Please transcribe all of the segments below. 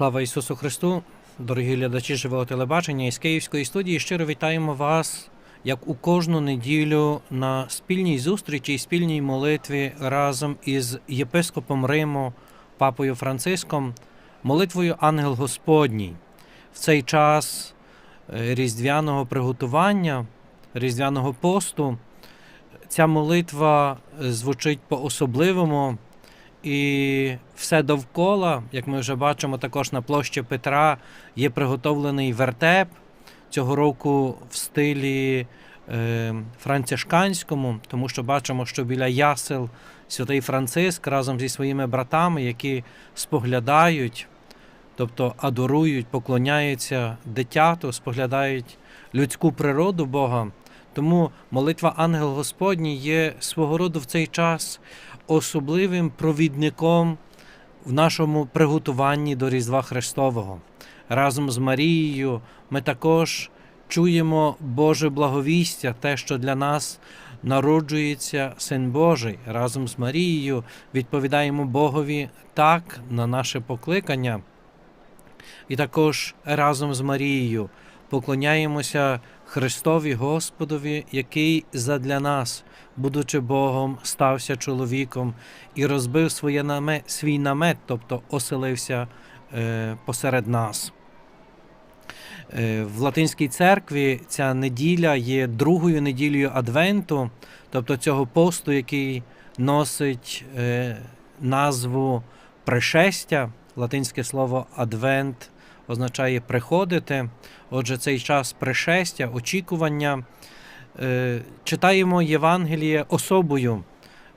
Слава Ісусу Христу, дорогі глядачі живого телебачення із Київської студії. Щиро вітаємо вас, як у кожну неділю, на спільній зустрічі і спільній молитві разом із єпископом Риму, папою Франциском, молитвою Ангел Господній. В цей час е, різдвяного приготування, різдвяного посту, ця молитва звучить по-особливому. І все довкола, як ми вже бачимо, також на площі Петра є приготовлений вертеп цього року в стилі е, францишканському, тому що бачимо, що біля ясел святий Франциск разом зі своїми братами, які споглядають, тобто адорують, поклоняються дитяту, споглядають людську природу Бога. Тому молитва Ангел Господній є свого роду в цей час особливим провідником в нашому приготуванні до Різдва Христового. Разом з Марією ми також чуємо Боже благовістя, те, що для нас народжується Син Божий. Разом з Марією відповідаємо Богові так на наше покликання. І також разом з Марією поклоняємося Христові Господові, який задля нас, будучи Богом, стався чоловіком і розбив своє намет, свій намет, тобто оселився е, посеред нас. Е, в Латинській церкві ця неділя є другою неділею Адвенту, тобто цього посту, який носить е, назву пришестя. Латинське слово адвент означає приходити. Отже, цей час пришестя, очікування. Е, Читаємо Євангеліє особою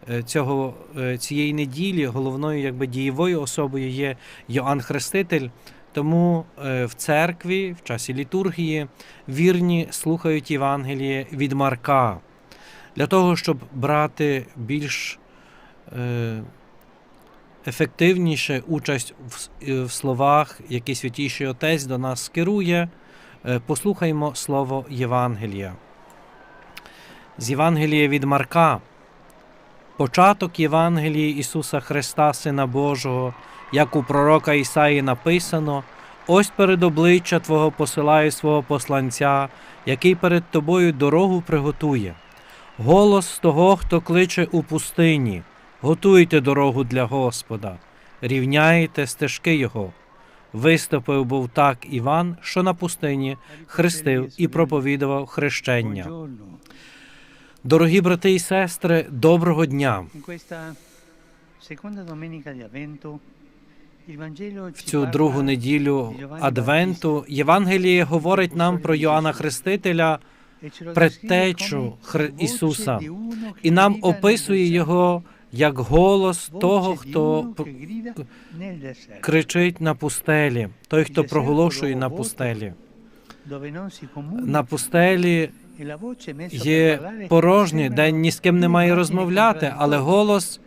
е, цього, е, цієї неділі. Головною якби, дієвою особою є Йоанн Хреститель. Тому в церкві, в часі літургії, вірні слухають Євангеліє від Марка. Для того, щоб брати більш ефективніше участь в, словах, які святіший Отець до нас скерує, е, послухаймо слово Євангелія. З Євангелія від Марка. Початок Євангелії Ісуса Христа, Сина Божого, як у пророка Ісаї написано: Ось перед обличчя Твого посилаю свого посланця, який перед тобою дорогу приготує. Голос того, хто кличе у пустині, готуйте дорогу для Господа, рівняйте стежки Його. Виступив був так Іван, що на пустині хрестив і проповідував хрещення. Дорогі брати і сестри, доброго дня! В цю другу неділю Адвенту Євангеліє говорить нам про Йоанна Хрестителя, предтечу Ісуса, і нам описує його як голос того, хто кричить на пустелі, той, хто проголошує на пустелі. На пустелі є порожні, де ні з ким немає розмовляти, але голос,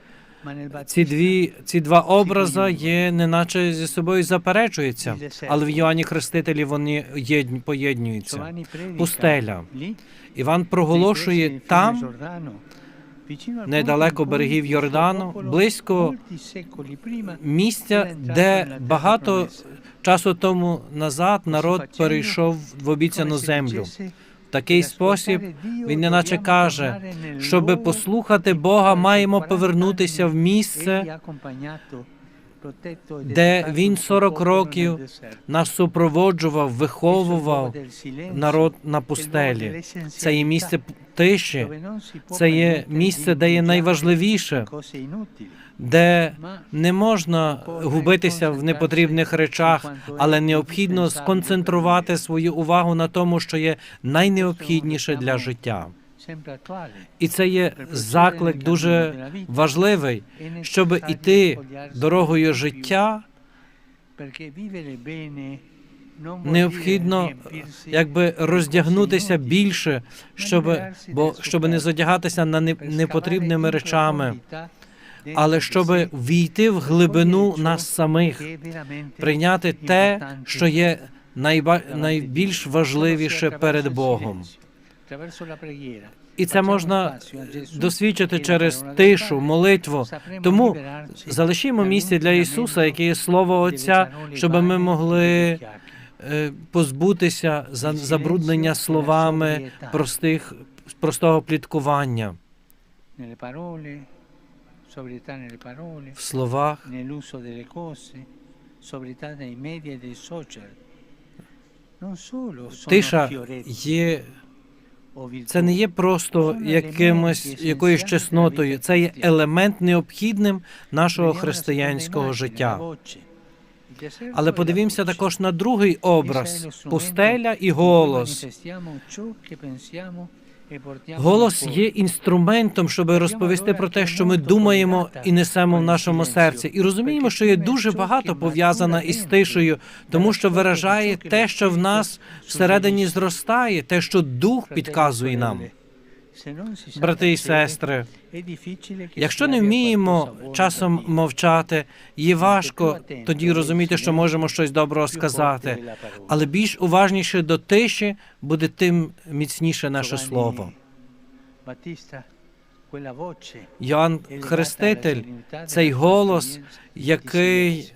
ці дві, ці два образи є, неначе зі собою заперечуються, але в Йоанні Хрестителі вони єдн- поєднуються. Пустеля. Іван проголошує там, недалеко берегів Йордану, близько місця, де багато часу тому назад народ перейшов в обіцяну землю. Такий спосіб він неначе каже, щоби послухати Бога, маємо повернутися в місце, де він 40 років нас супроводжував, виховував народ на пустелі. Це є місце тиші, це є місце, де є найважливіше, де не можна губитися в непотрібних речах, але необхідно сконцентрувати свою увагу на тому, що є найнеобхідніше для життя. І це є заклик дуже важливий, щоб іти дорогою життя. Необхідно якби роздягнутися більше, щоб, бо щоб не задягатися на не- непотрібними речами, але щоб війти в глибину нас самих, прийняти те, що є найба... найбільш важливіше перед Богом. І це можна досвідчити через тишу, молитву. Тому залишімо місце для Ісуса, яке є Слово Отця, щоб ми могли е, позбутися за- забруднення словами простих, простого пліткування. В словах. e Тиша є, це не є просто якимось якоюсь чеснотою, це є елемент необхідним нашого християнського життя. Але подивімося також на другий образ пустеля і голос. Голос є інструментом, щоб розповісти про те, що ми думаємо і несемо в нашому серці. І розуміємо, що є дуже багато пов'язана із тишею, тому що виражає те, що в нас всередині зростає, те, що дух підказує нам. Брати і сестри, якщо не вміємо часом мовчати, є важко тоді розуміти, що можемо щось доброго сказати. Але більш уважніше до тиші буде тим міцніше наше слово. Йоанн Хреститель, цей голос, який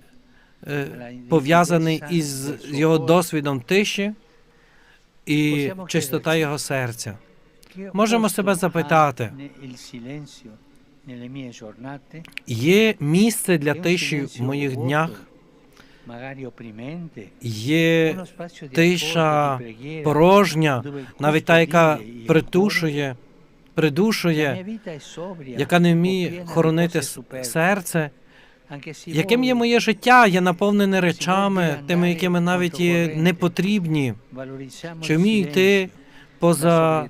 е, пов'язаний із його досвідом тиші і чистота його серця. Можемо себе запитати. Є місце для тиші в моїх днях, є тиша порожня, навіть та, яка притушує, придушує, яка не вміє хоронити серце. Яким є моє життя? Я наповнене речами, тими, якими навіть є непотрібні. Чи вмію йти поза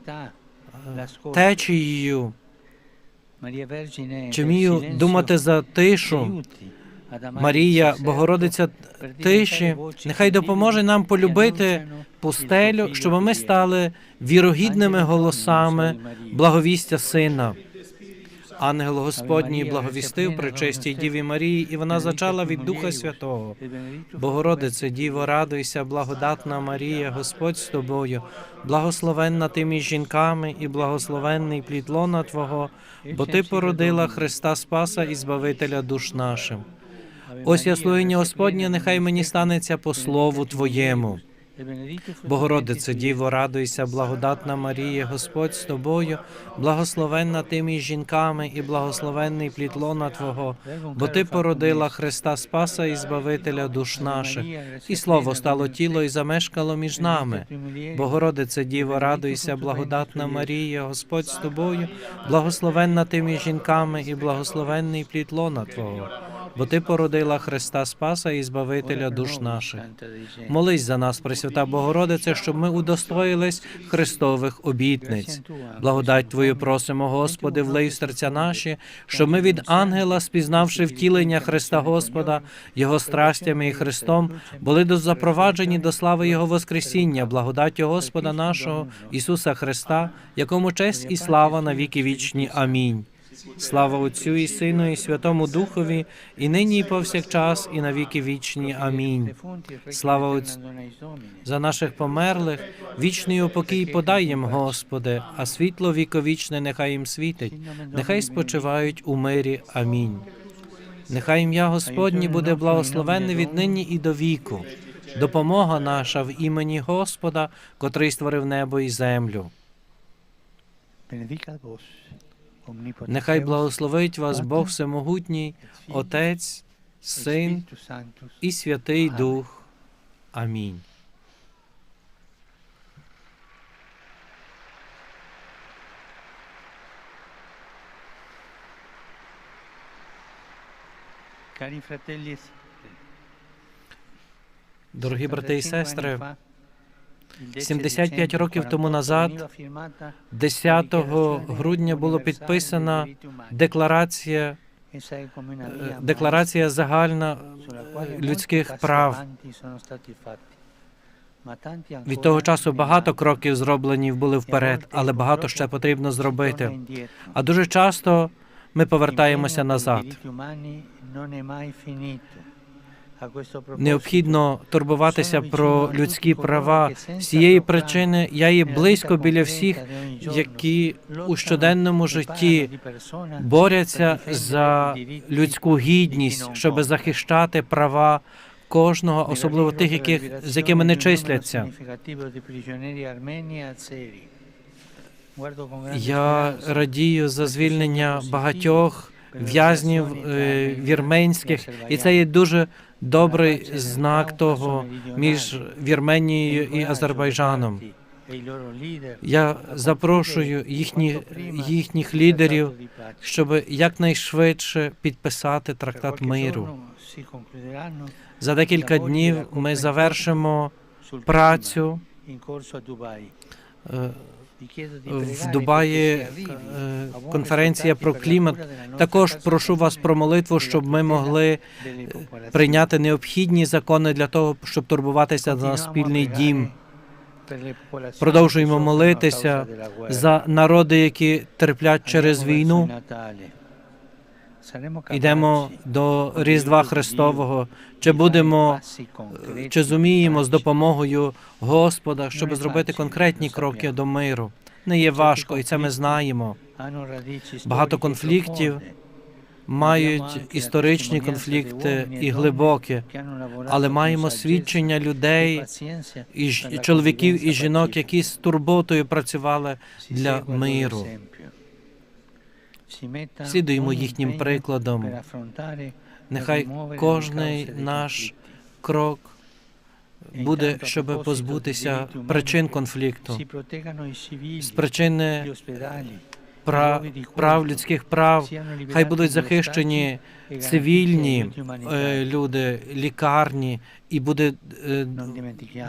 течією? Чи вмію думати за тишу? Марія, Богородиця тиші, нехай допоможе нам полюбити пустелю, щоб ми стали вірогідними голосами благовістя Сина. Ангел Господній благовістив при чистій Діві Марії, і вона зачала від Духа Святого. Богородице, Діво, радуйся, благодатна Марія, Господь з тобою, благословенна ти між жінками і благословенний плід лона Твого, бо ти породила Христа Спаса і Збавителя душ нашим. Ось я слугиня Господня, нехай мені станеться по слову Твоєму. Богородице, Діво, радуйся, благодатна Марія, Господь з тобою, благословенна ти між жінками і благословенний плід лона Твого, бо ти породила Христа Спаса і Збавителя душ наших, і слово стало тіло і замешкало між нами. Богородице, Діво, радуйся, благодатна Марія, Господь з тобою, благословенна ти між жінками і благословенний плід лона Твого, бо ти породила Христа Спаса і Збавителя душ наших. Молись за нас, Пресвята Богородице, щоб ми удостоїлись Христових обітниць. Благодать Твою просимо, Господи, влий в серця наші, щоб ми від ангела, спізнавши втілення Христа Господа, Його страстями і Христом, були запроваджені до слави Його Воскресіння, благодаттю Господа нашого Ісуса Христа, якому честь і слава на віки вічні. Амінь. Слава Отцю і Сину, і Святому Духові, і нині, і повсякчас, і на віки вічні. Амінь. Слава Отцю. За наших померлих вічний упокій подай їм, Господи, а світло віковічне нехай їм світить, нехай спочивають у мирі. Амінь. Нехай ім'я Господнє буде благословенне від нині і до віку. Допомога наша в імені Господа, котрий створив небо і землю. Нехай благословить вас Бог Всемогутній, Отець, Син і Святий Дух. Амінь. Дорогі брати і сестри, 75 років тому назад, 10 грудня було підписана декларація, е, декларація загальна людських прав. Від того часу багато кроків зроблені були вперед, але багато ще потрібно зробити. А дуже часто ми повертаємося назад. Необхідно турбуватися про людські права. З цієї причини я є близько біля всіх, які у щоденному житті борються за людську гідність, щоб захищати права кожного, особливо тих, яких з якими не числяться. Я радію за звільнення багатьох в'язнів е, вірменських, і це є дуже добрий знак того між Вірменією і Азербайджаном. Я запрошую їхніх, їхніх лідерів, щоб якнайшвидше підписати трактат миру. За декілька днів ми завершимо працю е, в Дубаї е, конференція про клімат. Також прошу вас про молитву, щоб ми могли прийняти необхідні закони для того, щоб турбуватися за спільний дім. Продовжуємо молитися за народи, які терплять через війну. Йдемо до Різдва Христового. Чи будемо, е, чи зуміємо з допомогою Господа, щоб зробити конкретні кроки до миру? Не є важко, і це ми знаємо. Багато конфліктів Мають історичні конфлікти і глибокі, але маємо свідчення людей і чоловіків і жінок, які з турботою працювали для миру. Слідуємо їхнім прикладом. Нехай кожний наш крок буде, щоб позбутися причин конфлікту, з причини прав, прав людських прав. Хай будуть захищені цивільні е, люди, лікарні, і буде е,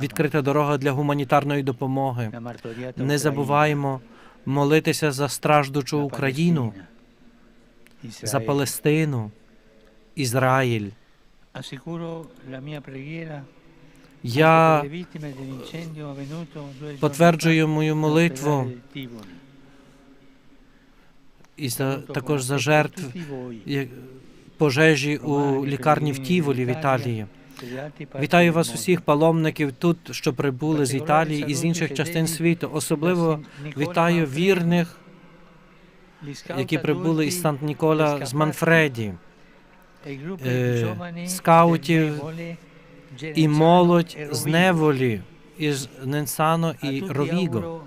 відкрита дорога для гуманітарної допомоги. Не забуваємо молитися за страждучу Україну, за Палестину, Ізраїль. Я потверджую мою молитву. І за також за жертв пожежі у лікарні в Тіволі в Італії. Вітаю вас усіх паломників тут, що прибули з Італії і з інших частин світу. Особливо вітаю вірних, які прибули із Сант Нікола з Манфреді, е, скаутів і молодь з Неволі, із Ненсано і Ровіго.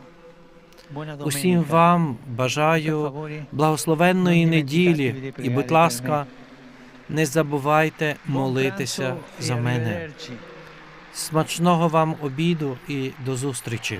Усім вам бажаю благословенної неділі і, будь ласка, не забувайте молитися за мене. Смачного вам обіду і до зустрічі.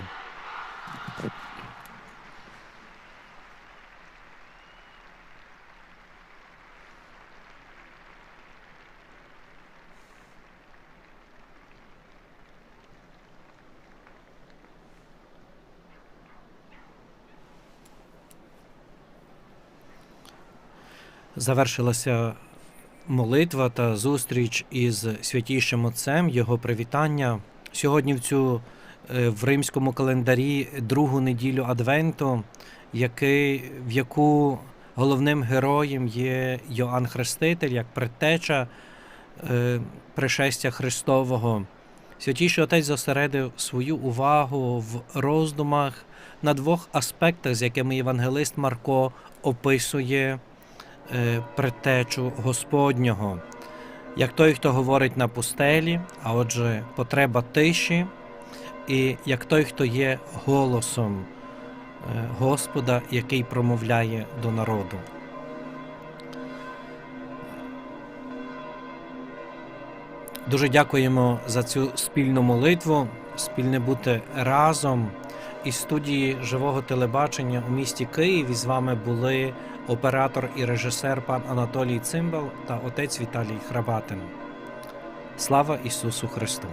Завершилася молитва та зустріч із святійшим отцем, його привітання. Сьогодні в цю е, в римському календарі другу неділю Адвенту, який, в яку головним героєм є Йоанн Хреститель, як предтеча е, пришестя Христового. Святійший отець зосередив свою увагу в роздумах на двох аспектах, з якими євангелист Марко описує е, предтечу Господнього, як той, хто говорить на пустелі, а отже, потреба тиші, і як той, хто є голосом е, Господа, який промовляє до народу. Дуже дякуємо за цю спільну молитву, спільне бути разом. Із студії живого телебачення у місті Києві з вами були оператор і режисер пан Анатолій Цимбал та отець Віталій Храбатин. Слава Ісусу Христу!